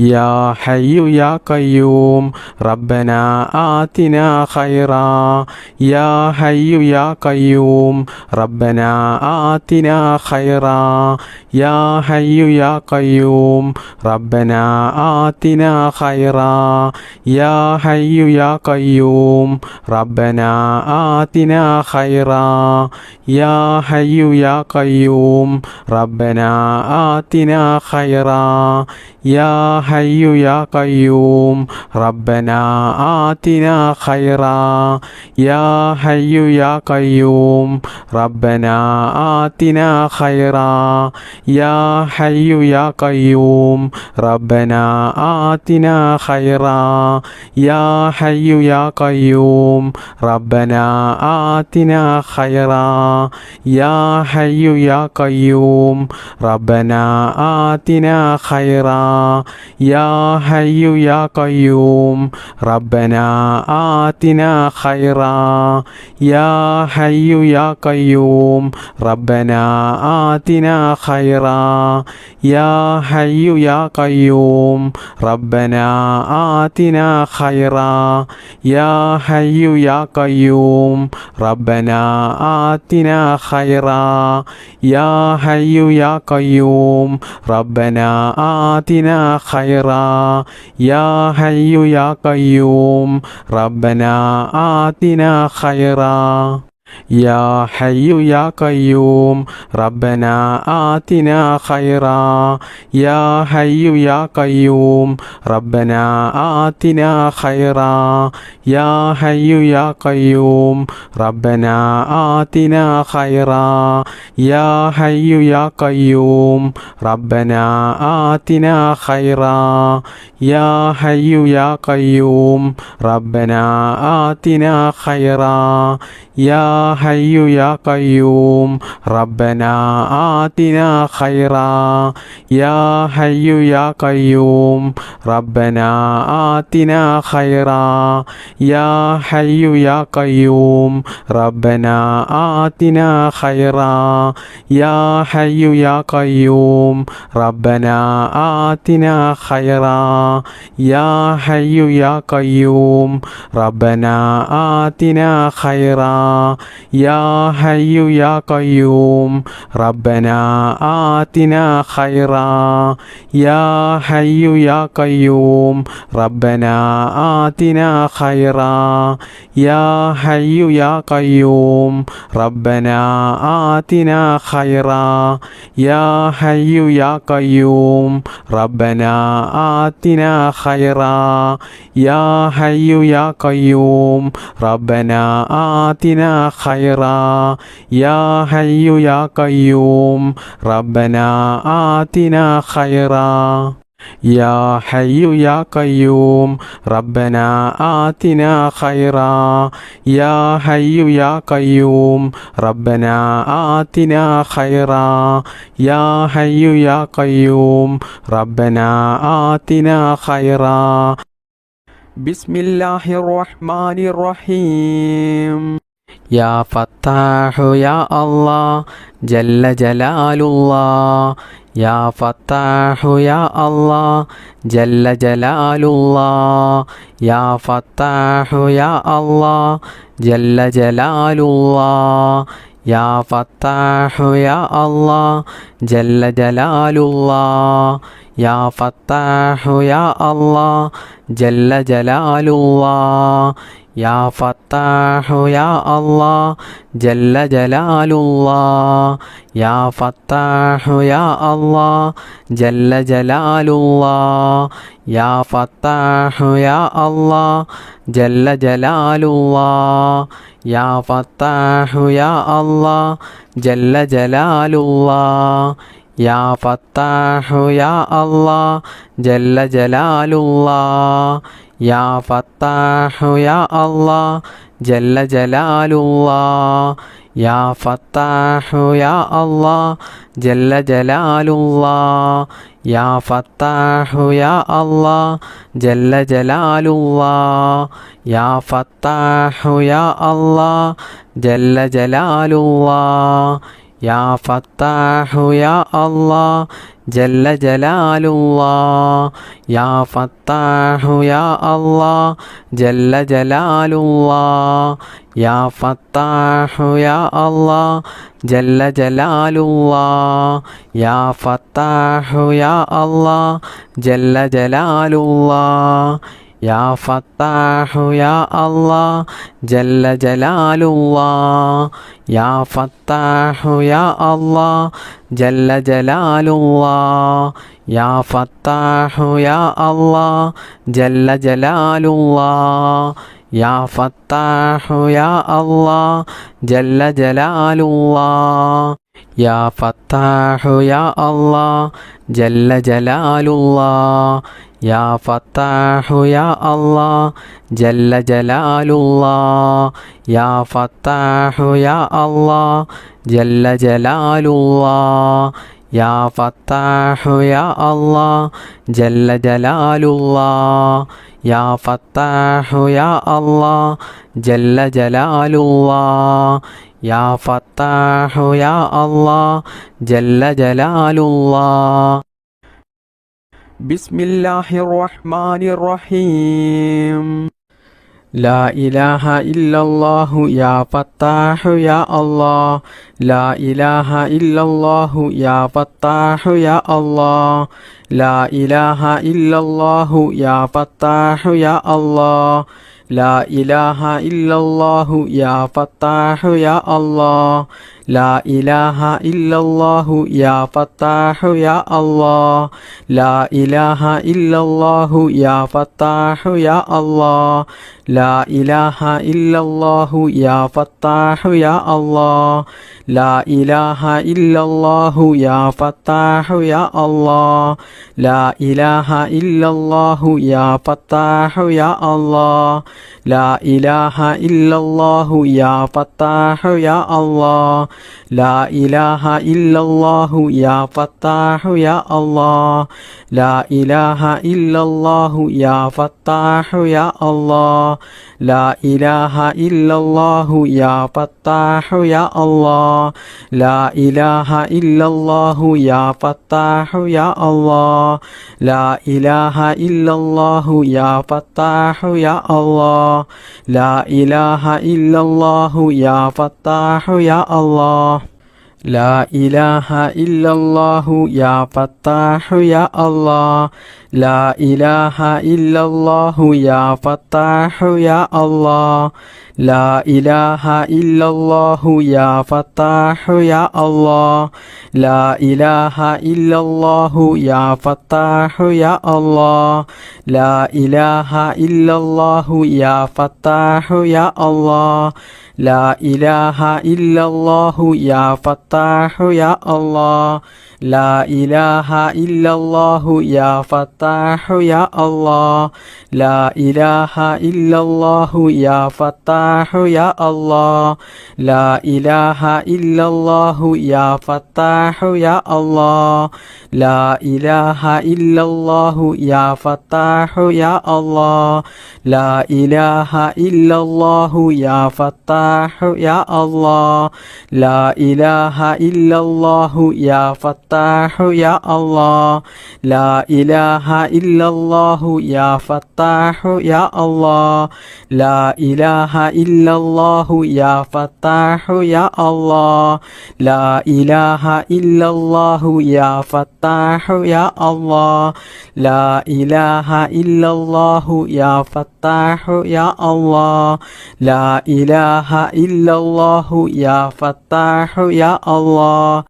يا حي يا قيوم ربنا آتنا خيرا. يا حي يا قيوم ربنا آتنا خيرا. يا حي يا قيوم ربنا آتنا خيرا. يا حي يا قيوم ربنا آتنا خيرا. يا حي يا قيوم ربنا آتنا خيرا. يا ഹയ്യു യാ കയ്യൂം. റബ്ബന ആതിന ഖൈറ. യാ ഹയ്യു യാ കയ്യൂം. റബ്ബന ആതിന ഖൈറ. യാ ഹയ്യു യാ കയ്യൂം. റബ്ബന ആതിന ഖൈറ. യാ ഹയ്യു യാ കയ്യൂം. റബ്ബന ആതിന ഖൈറ. യാ ഹയ്യു യാ കയ്യൂം. റബ്ബന ആതിന ഖൈറ. يا حي يا قيوم ربنا آتنا خيرا. يا حي يا قيوم ربنا آتنا خيرا. يا حي يا قيوم ربنا آتنا خيرا. يا حي يا قيوم ربنا آتنا خيرا. يا حي يا قيوم ربنا آتنا خيرا يا حي يا قيوم ربنا آتنا خيرا يا حي يا قيوم ربنا آتنا خيرا. يا حي يا قيوم ربنا آتنا خيرا. يا حي يا قيوم ربنا آتنا خيرا. يا حي يا قيوم ربنا آتنا خيرا. يا حي يا قيوم ربنا آتنا خيرا. يا حي يا قيوم ربنا آتنا خيرا. يا حي يا قيوم ربنا آتنا خيرا. يا حي يا قيوم ربنا آتنا خيرا. يا حي يا قيوم ربنا آتنا خيرا. يا حي يا قيوم ربنا آتنا خيرا. يا حي يا قيوم ربنا آتنا خيرا. يا حي يا قيوم ربنا آتنا خيرا. يا حي يا قيوم ربنا آتنا خيرا. يا حي يا قيوم ربنا آتنا خيرا. يا حي يا قيوم ربنا آتنا خيرا يا حي يا قيوم ربنا آتنا خيرا. يا حي يا قيوم ربنا آتنا خيرا. يا حي يا قيوم ربنا آتنا خيرا. يا حي يا قيوم ربنا آتنا خيرا. بسم الله الرحمن الرحيم. يا فتاح يا الله جل جلال الله يا فتاح يا الله جل جلال الله يا فتاح يا الله جل جلال الله يا فتاح يا الله جل جلال الله يا فتاح يا الله جل جلال الله يا فتاح يا الله جل جلال الله يا فتاح يا الله جل جلال الله يا فتاح يا الله جل جلال الله يا فتاح يا الله جل جلال الله. يا فتاح يا الله جل جلال الله. يا فتاح يا الله جل جلال الله. يا فتاح يا الله جل جلال الله. يا فتاح يا الله جل جلال الله. يا فتاح يا الله جل جلال الله. يا فتاح يا الله جل جلال الله. يا فتاح يا الله جل جلال الله. يا فتاح يا الله جل جلال الله. يا فتاح يا الله جل جلال الله. يا فتاح يا الله جل جلال الله. يا فتاح يا الله جل جلال الله. يا فتاح يا الله جل جلال الله. يا فتاح يا الله جل جلال الله. يا فتاح يا الله جل جلال الله. يا فتاح يا الله جل جلال الله يا فتاح يا الله جل جلال الله يا فتاح يا الله جل جلال الله يا فتاح يا الله جل جلال الله يا فتاح يا الله جل جلال الله بسم الله الرحمن الرحيم لا إله إلا الله يا فتاح يا الله لا إله إلا الله يا فتاح يا الله لا إله إلا الله يا فتاح يا الله لا إله إلا الله يا فتاح يا الله لا إله إلا الله يا فتاح يا الله. لا إله إلا الله يا فتاح يا الله. لا إله إلا الله يا فتاح يا الله. لا إله إلا الله يا فتاح يا الله. لا إله إلا الله يا فتاح يا الله. لا إله إلا الله يا فتاح يا الله. لا إله إلا الله يا فتاح يا الله. لا إله إلا الله يا فتاح يا الله. لا إله إلا الله يا فتاح يا الله. لا إله إلا الله يا فتاح يا الله. لا إله إلا الله يا فتاح يا الله. لا إله إلا الله يا فتاح يا الله. لا إله إلا الله يا فتاح يا الله. لا إله إلا الله يا فتاح يا الله. لا إله إلا الله يا فتاح يا الله. لا إله إلا الله يا فتاح يا الله. لا إله إلا الله يا فتاح يا الله. لا إله إلا الله يا فتاح يا الله. لا إله إلا الله يا فتاح يا الله. لا إله إلا الله يا فتاح يا الله. لا إله إلا الله يا فتاح يا الله. لا إله إلا الله يا فتاح يا الله. لا إله إلا الله يا فتاح يا الله. لا إله إلا الله يا فتاح يا الله. لا إله إلا الله. يا فتاح يا الله. لا إله إلا الله. يا فتاح يا الله. لا إله إلا الله. يا فتاح يا الله. لا إله إلا الله. يا فتاح يا الله. لا إله إلا الله. يا فتاح يا الله.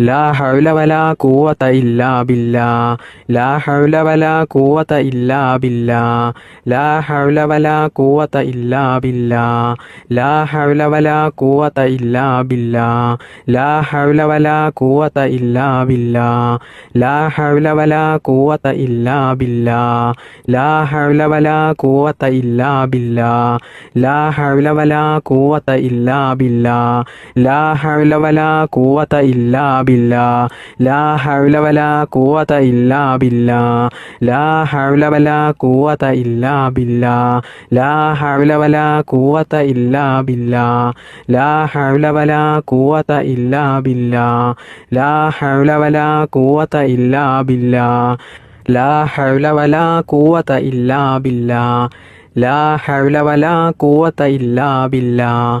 لا حول ولا قوة إلا بالله لا حول ولا قوة إلا بالله لا حول ولا قوة إلا بالله لا حول ولا قوة إلا بالله لا حول ولا قوة إلا بالله لا حول ولا قوة إلا بالله لا حول ولا قوة إلا بالله لا حول ബില്ലാ. ലാ ഹൗല വലാ ഖുവത ഇല്ലാ ബില്ലാ. ലാ ഹൗല വലാ ഖുവത ഇല്ലാ ബില്ലാ. ലാ ഹൗല വലാ ഖുവത ഇല്ലാ ബില്ലാ. ലാ ഹൗല വലാ ഖുവത ഇല്ലാ ബില്ലാ. ലാ ഹൗല വലാ ഖുവത ഇല്ലാ ബില്ലാ. ലാ ഹൗല വലാ ഖുവത ഇല്ലാ ബില്ലാ. ലാ ഹൗല വലാ ഖുവത ഇല്ലാ ബില്ലാ.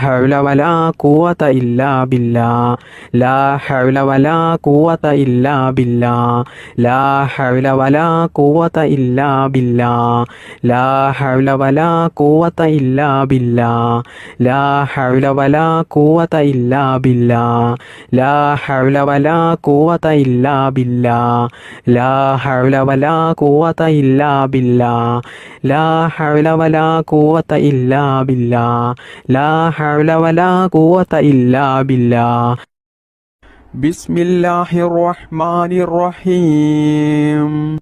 حول ولا قوة إلا بالله لا لا حول ولا قوة إلا بالله لا حول ولا قوة إلا بالله لا حول ولا قوة إلا بالله لا حول ولا قوة إلا بالله لا حول ولا قوة إلا بالله لا حول ولا قوة إلا بالله لا حول ولا قوة إلا بالله لا حول ولا قوة إلا بالله. بسم الله الرحمن الرحيم.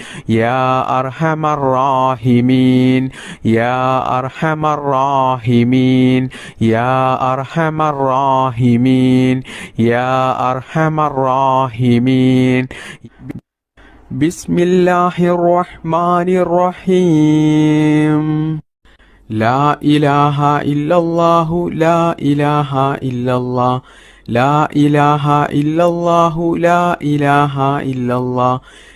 يا أرحم الراحمين يا أرحم الراحمين يا أرحم الراحمين يا أرحم الراحمين. بسم الله الرحمن الرحيم. لا إله إلا الله لا إله إلا الله لا إله إلا الله لا إله إلا الله.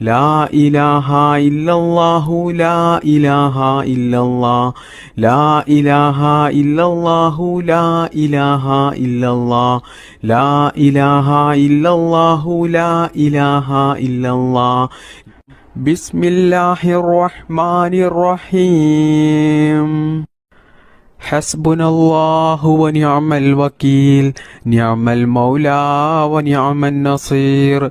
لا إله إلا الله لا إله إلا الله لا إله إلا الله لا إله إلا الله لا إله إلا الله لا إله إلا الله بسم الله الرحمن الرحيم. حسبنا الله ونعم الوكيل نعم المولى ونعم النصير.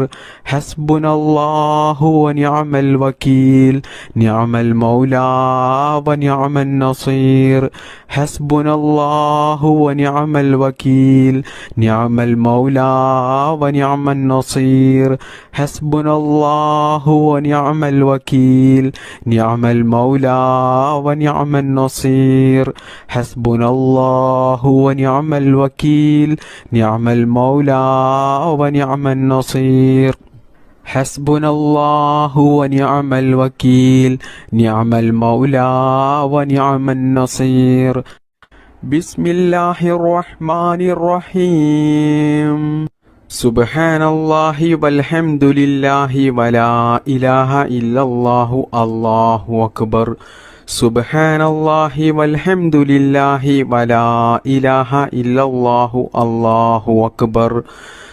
حسبنا الله ونعم الوكيل. نعم المولى ونعم النصير. بسم الله سبحان الله والحمد لله ولا إله إلا الله سبحان الله والحمد لله ولا إله إلا الله الله أكبر سبحان الله والحمد لله إله إلا الله سبحان الله والحمد لله ولا إله إلا الله الله أكبر سبحان الله والحمد لله ولا إله إلا الله. الله أكبر. سبحان الله والحمد لله ولا إله إلا الله. الله أكبر.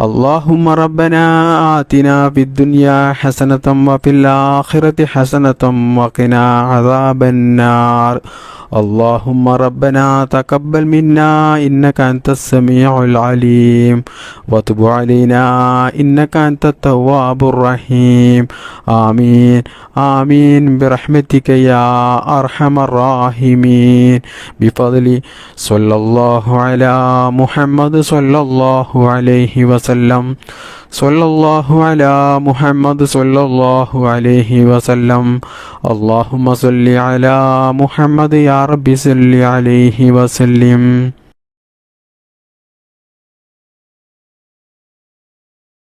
اللهم ربنا آتنا في الدنيا حسنة وفي الآخرة حسنة وقنا عذاب النار. اللهم ربنا تقبل منا إنك أنت السميع العليم. وتب علينا إنك أنت التواب الرحيم. آمين. آمين. برحمتك يا أرحم الراحمين. بفضل صلى الله على محمد صلى الله عليه وسلم. صلى الله على محمد صلى الله عليه وسلم اللهم صل على محمد يا رب صل عليه وسلم